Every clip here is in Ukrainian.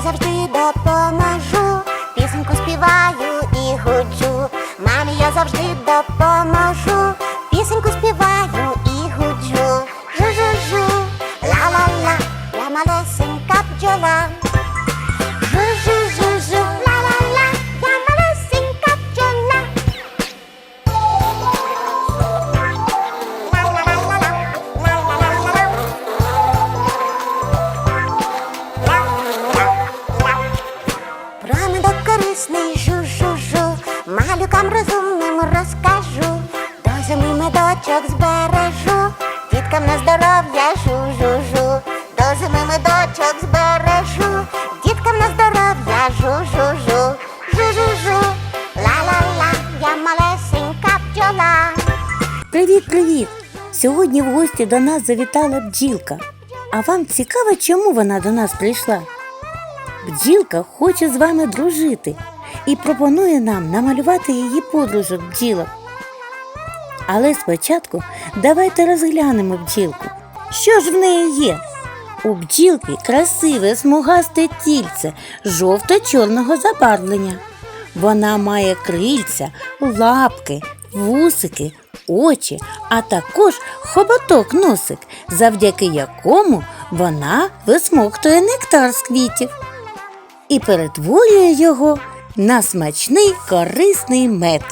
мамі завжди допоможу, пісеньку співаю і гуджу, мамі я завжди допоможу, малесенька бджола. Привіт, привіт! Сьогодні в гості до нас завітала бджілка. А вам цікаво, чому вона до нас прийшла? Бджілка хоче з вами дружити і пропонує нам намалювати її подружок бджілок. Але спочатку давайте розглянемо бджілку. Що ж в неї є? У бджілки красиве смугасте тільце жовто-чорного забарвлення. Вона має крильця, лапки, вусики, очі, а також хоботок носик, завдяки якому вона висмоктує нектар з квітів і перетворює його на смачний корисний мед.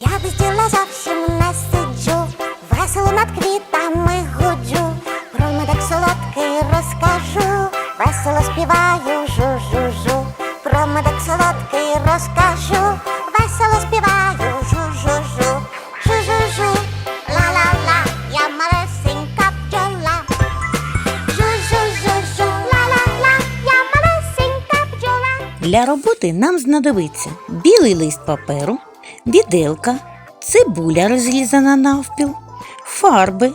Я без зовсім не сиджу, весело над квітами гуджу, про медок солодкий розкажу, весело співаю жу-жу-жу, про медок солодкий розкажу, весело співаю Для роботи нам знадобиться білий лист паперу, віделка, цибуля розрізана навпіл, фарби,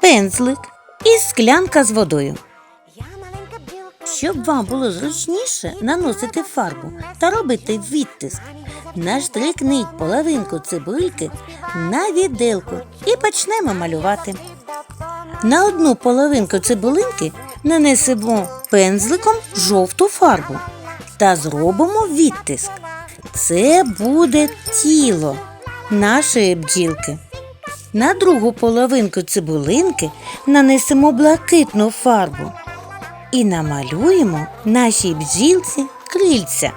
пензлик і склянка з водою. Щоб вам було зручніше наносити фарбу та робити відтиск, наштрикніть половинку цибульки на віделку і почнемо малювати. На одну половинку цибулинки нанесемо пензликом жовту фарбу та зробимо відтиск. Це буде тіло нашої бджілки. На другу половинку цибулинки нанесемо блакитну фарбу і намалюємо нашій бджілці крильця.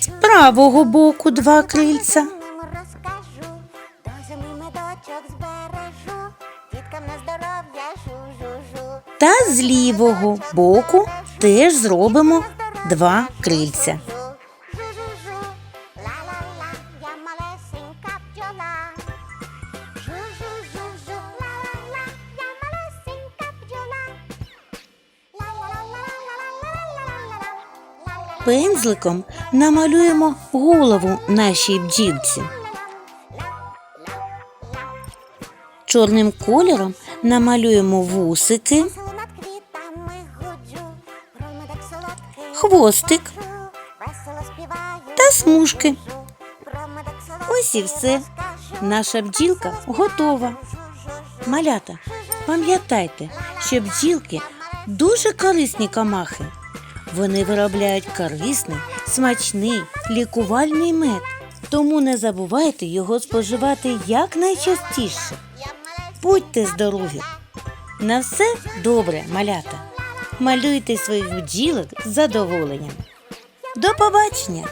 З правого боку два крильця, розкажу, до зими медочок збережу, діткам на здоров'я. Та з лівого боку теж зробимо два крильця. Пензликом намалюємо голову нашій бджілці. Чорним кольором намалюємо вусики. Хвостик та смужки. Ось і все. Наша бджілка готова. Малята, пам'ятайте, що бджілки дуже корисні комахи. Вони виробляють корисний, смачний, лікувальний мед. Тому не забувайте його споживати якнайчастіше. Будьте здорові! На все добре, малята. Малюйте своїх бджілок з задоволенням. До побачення!